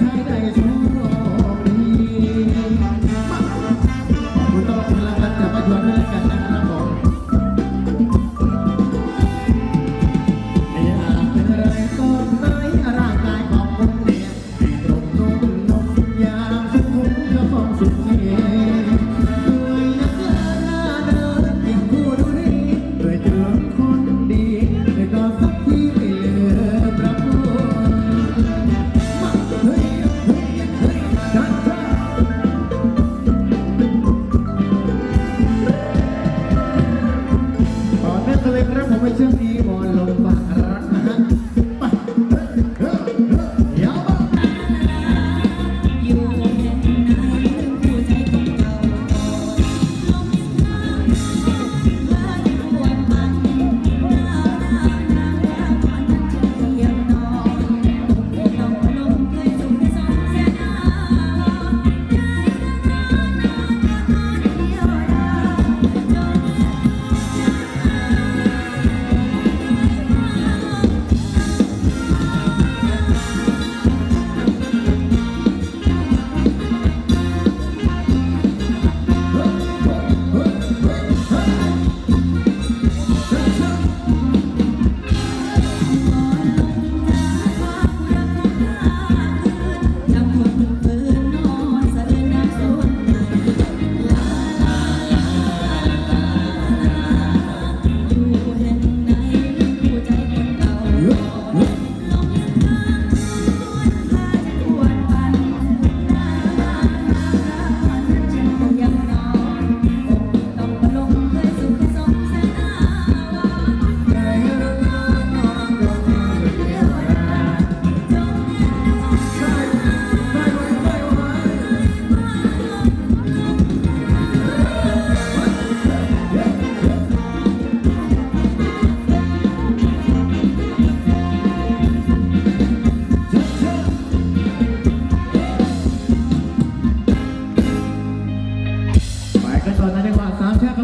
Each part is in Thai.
ช ตอนนั้นในกวาาสามแชม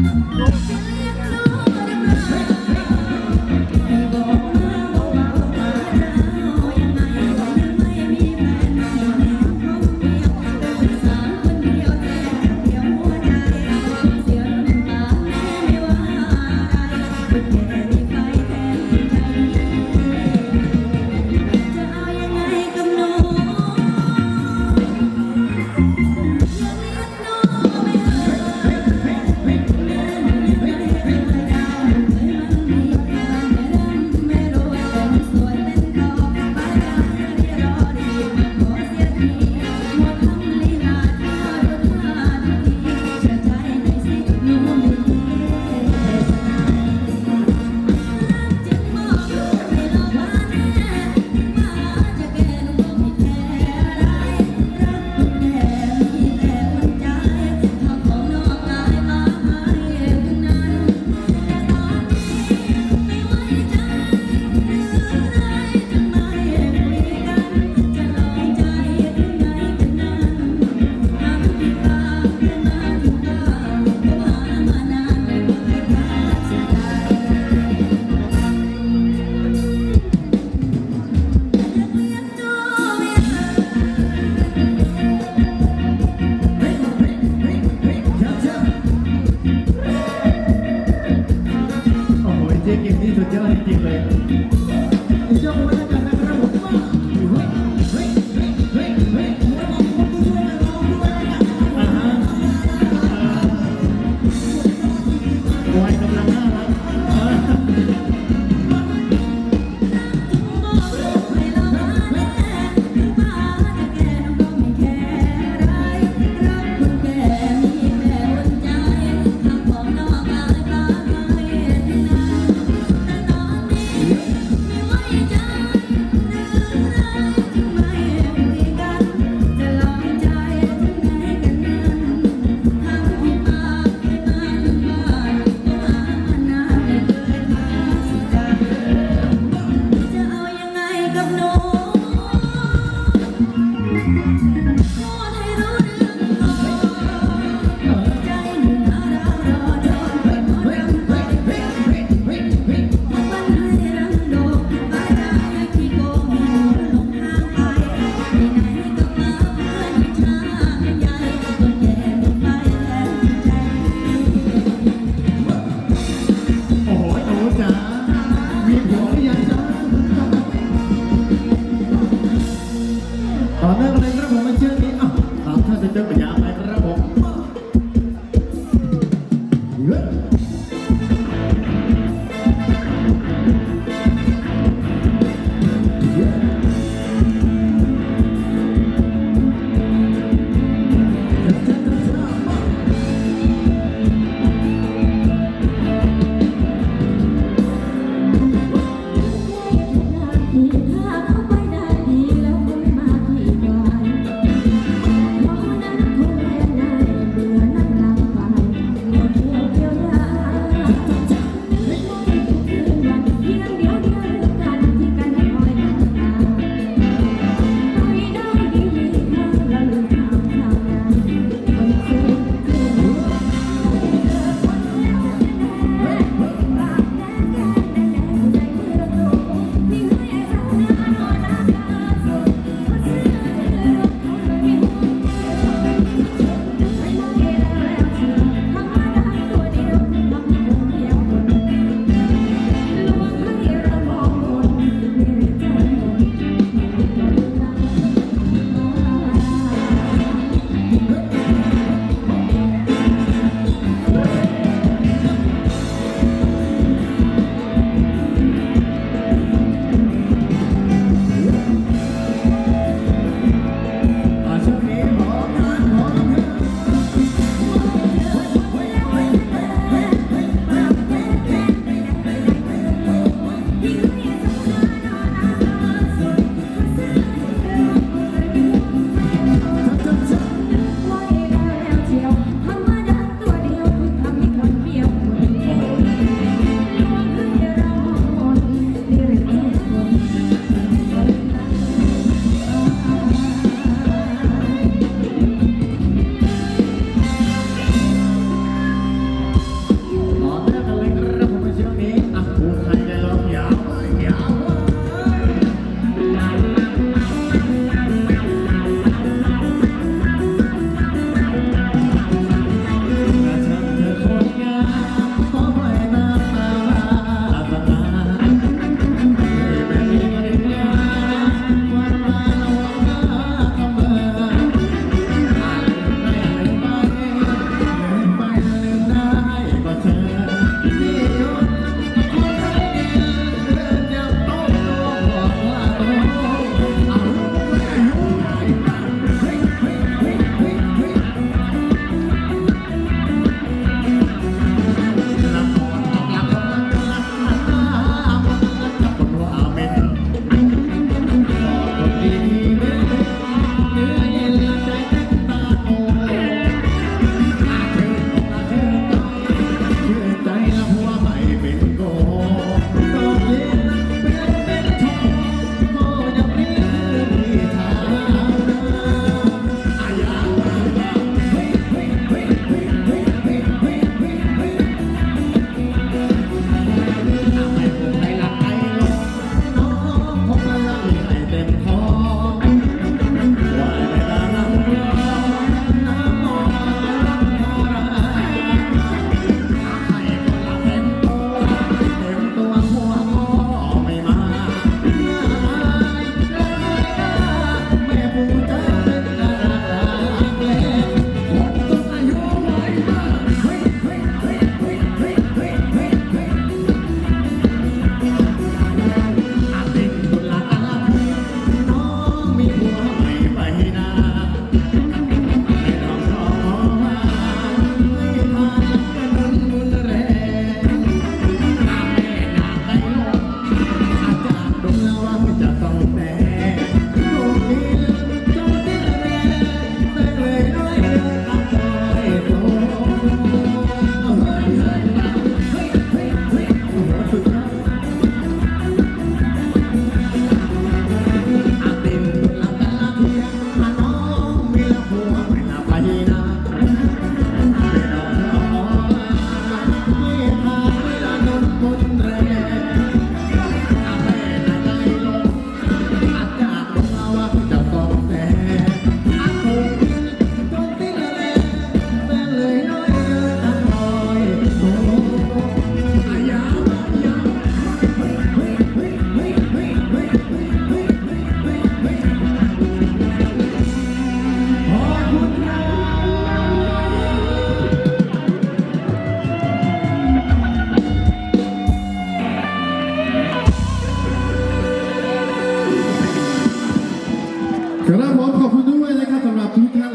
Thank you. Anır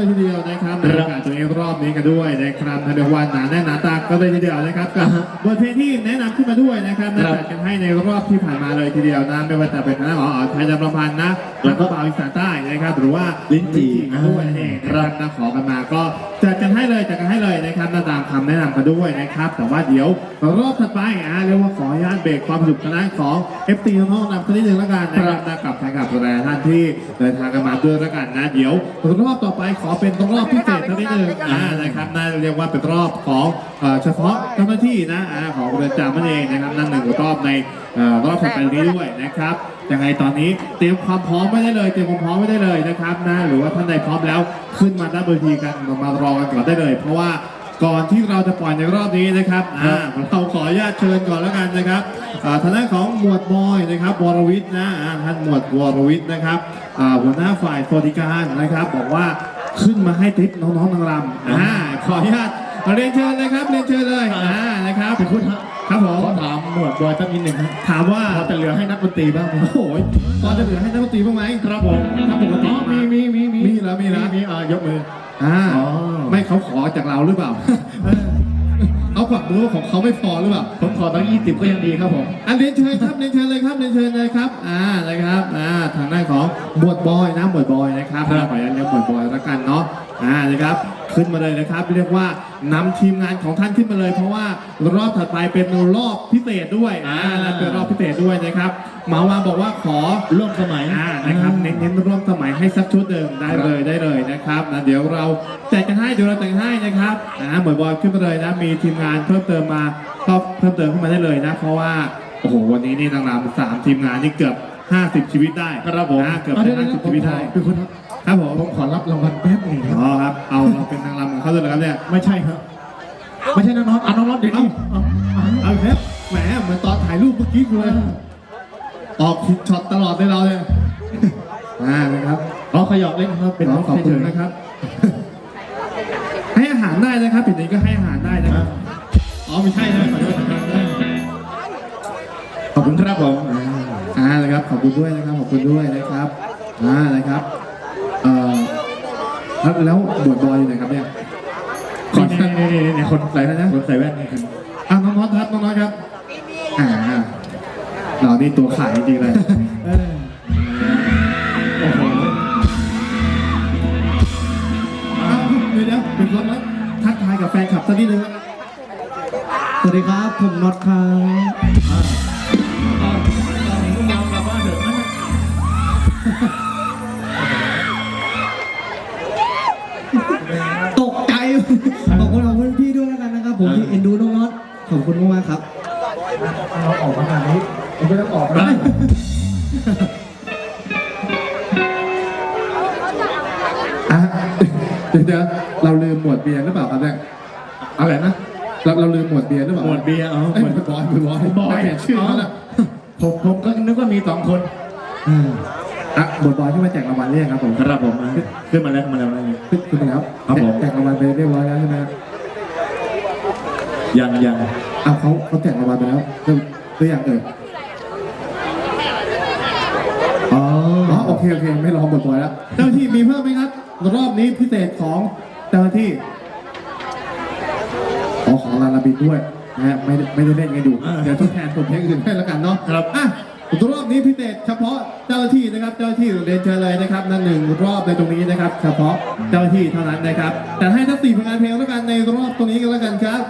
เลยทีเดียวนะครับในโอกาสตัวเองรอบนี้กันด้วยนะครับในวันหนาแน่นหนาตาก็เลยทีเดียวนะครับกับบทเพลงที่แนะนำขึ้นมาด้วยนะครับนะจัดกันให้ในรอบที่ผ่านมาเลยทีเดียวนะไม่ว่าจะเป็นนะอ๋อไทยดำรพันธ์นะแล้วก็บ่าวอีสานใต้นะครับ หรือว่าลิ้นจี่ด้วยนั่นเองนะครับนะขอกันมาก็จัดกันให้เลยจัดกันให้เลยนะครับนะตามคำแนะนำกันด้วยนะครับ แต่ว่าเดี๋ยวรอบถัดไปอะเรียกว่าขออนุญาตเบรกความสนุกสนานของ FT น้องๆนำสักนิดนึงแล้วกันนะครับนะกับแฟนคลับตัวแทนท่านที่เดินทางกันมาด้วยแล้วกันนะเดี๋ยวรอบต่อไปขอเป็นรอบพิเศษสักนิดนึงอ่านะครับน่าเรียกว่าเป็นรอบของเอ่อเฉพาะเจ้าหน้าที่นะอ่าของเรือนจำนั่นเองนะครับนั่นหนึ่งรอบในเอ่อรอบถัดไปนี้ด้วยนะครับยังไงตอนนี้เตรียมความพร้อมไว้ได้เลย เตรียมความพร้อมไว้ได้เลยนะครับนะหรือว่าท่านใดพร้อมแล้วขึ้นมาด้านเวทีกันมารอกันก่อนได้เลย เพราะว่าก่อนที่เราจะปล่อยในรอบนี้นะครับอ่าเราขออนุญาตเชิญก่อนแล้วกันนะครับอ่าทางด้านของหมวดบอยนะครับวรวิทย์นะอ่าท่านหมวดวรวิทย์นะครับอ่าหัวหน้าฝ่ายสวัสดิการนะครับ บอกว่า ขึ้นมาให้ทิปน้องๆนางรำอ่าขออนุญาตเรียนเชิญเลยครับเรียนเชิญเลยอ่านะครับเป็นคุณฮะครับผมขอถามหมวดบอยสักนิดหนึ่งครับถามว่าพอจะเหลือให้นักดนตรีบ้างไหมโอ้โหตอนจะเหลือให้นักดนตรีบ้างไหมครับผมถ้าปกติอ๋อมีมีมีมีมีแล้วมีแล้วมีอ่ายกมืออ่าอ๋อไม่เขาขอจากเราหรือเปล่า เขากวักมือว่าของเขาไม่พอหรือเปล่า ผมขอตั้งยี่สิบก็ยังดีครับผมอันเรียนเชิญครับเรียนเชิญเลยครับเรียนเชิญเลยครับ อ่านะครับ อ่า ทางด้านของบวดบอยนะบวดบอยนะครับครับขออนุญาตเรียกบวดบอยแล้วกันเนาะ อ่านะครับขึ้นมาเลยนะครับ เรียกว่านำทีมงานของท่านขึ้นมาเลย เพราะว่ารอบถัดไปเป็นรอบพิเศษด้วยอ่าเป็นรอบพิเศษด้วยนะครับหมาวาบอกว่าขอร่วมสมัยอ่านะครับเน้นเน้นร่วมสมัยให้สักชุดหนึ่งได้เลยได้เลยนะครับนะเดี๋ยวเราแจกกันให้เดี๋ยวเราแจกให้นะครับอ่าเหมือนบอยขึ้นมาเลยนะมีทีมงานเพิ่มเติมมาก็เพิ่มเติมขึ้นมาได้เลยนะเพราะว่าโอ้โหวันนี้นี่นางรำสามทีมงานนี่เกือบ 50 ชีวิตได้ครับผมอ่าเกือบเอาจะเดี๋ยวห้าสิบชีวิตได้เป็นคุณ ครับครับผมผมขอรับรางวัลแป๊บหนึงครับอ๋อครับ เอาเราเป็นนางรำของเขาเลยเหรอครับเนี่ย ไม่ใช่ครับ ไม่ใช่น้องๆอะน้องๆเดี๋ยวนี้เอาเอาเอาครับแหมเหมือนตอนถ่ายรูปเมื่อกี้กูเลยออกช็อตตลอดเลยเราเนี่ยอ่านะครับเอาขยอกเล่นครับเป็นน้องขอบคุณนะครับ ให้อาหารได้นะครับผิดนี้ก็ให้อาหารได้นะครับอ๋อไม่ใช่นะขอโทษนะครับขอบคุณครับผมอ่านะครับขอบคุณด้วยนะครับขอบคุณด้วยนะครับอ่านะครับเอ่อ แล้วแล้วบวชบอยอยู่ไหนครับเนี่ยขอนี่นี่นี่นี่คนใส่แล้วนะคนใส่แว่นนี่ครับอ่าน้องน็อตครับน้องน็อตครับอ่าเรานี่ตัวขายจริงๆเลยเออโอ้โหอ้าวเดี๋ยวเดี๋ยวเป็นคนแล้วทักทายกับแฟนคลับสักนิดนึงสวัสดีครับ ผมน็อตครับ คุณขอบคุณพี่ด้วยแล้วกันนะครับผมที่เอ็นดูน้องน็อตขอบคุณมากๆครับเราออกมาขนาดนี้ผมก็ต้องออกได้อะเดี๋ยวเดี๋ยวเราลืมหมวดเบียร์หรือเปล่าครับเนี่ยอะไรนะเราเราลืมหมวดเบียร์หรือเปล่าหมวดเบียร์อ๋อเอ้ยหมวดบอยหมวดบอยบอยเปลี่ยนชื่อเขาแล้วผมผมก็นึกว่ามีสองคน อะ หมวดบอยที่มาแจกรางวัลเรียกครับผมครับผมขึ้นมาแล้วขึ้นมาแล้วนะ ขึ้นขึ้นไปแล้วครับผม แจกรางวัลไปเรียบร้อยแล้วใช่ไหมยังยังอ้าวเขาเขาแจกรางวัลไปแล้วคือตัวอย่างเอ่ยอ๋ออ๋อโอเคโอเคไม่รอหมวดบอยแล้วเจ้าหน้าที่มีเพิ่มไหมครับ รอบนี้พิเศษของเจ้าหน้าที่อ๋อของลาลาบินด้วยนะฮะไม่ได้ไม่ได้เล่นกันอยู่เดี๋ยวทดแทนบทเพลงอื่นให้แล้วกันเนาะ ครับอะ รอบนี้พิเศษเฉพาะเจ้าหน้าที่นะครับ เจ้าหน้าที่เรียนเชิญเลยนะครับ นั่นหนึ่งรอบในตรงนี้นะครับ เฉพาะเจ้าหน้าที่เท่านั้นนะครับ แต่ให้ทั้งสี่ผลงานเพลงแล้วกันในรอบตรงนี้กันแล้วกันครับ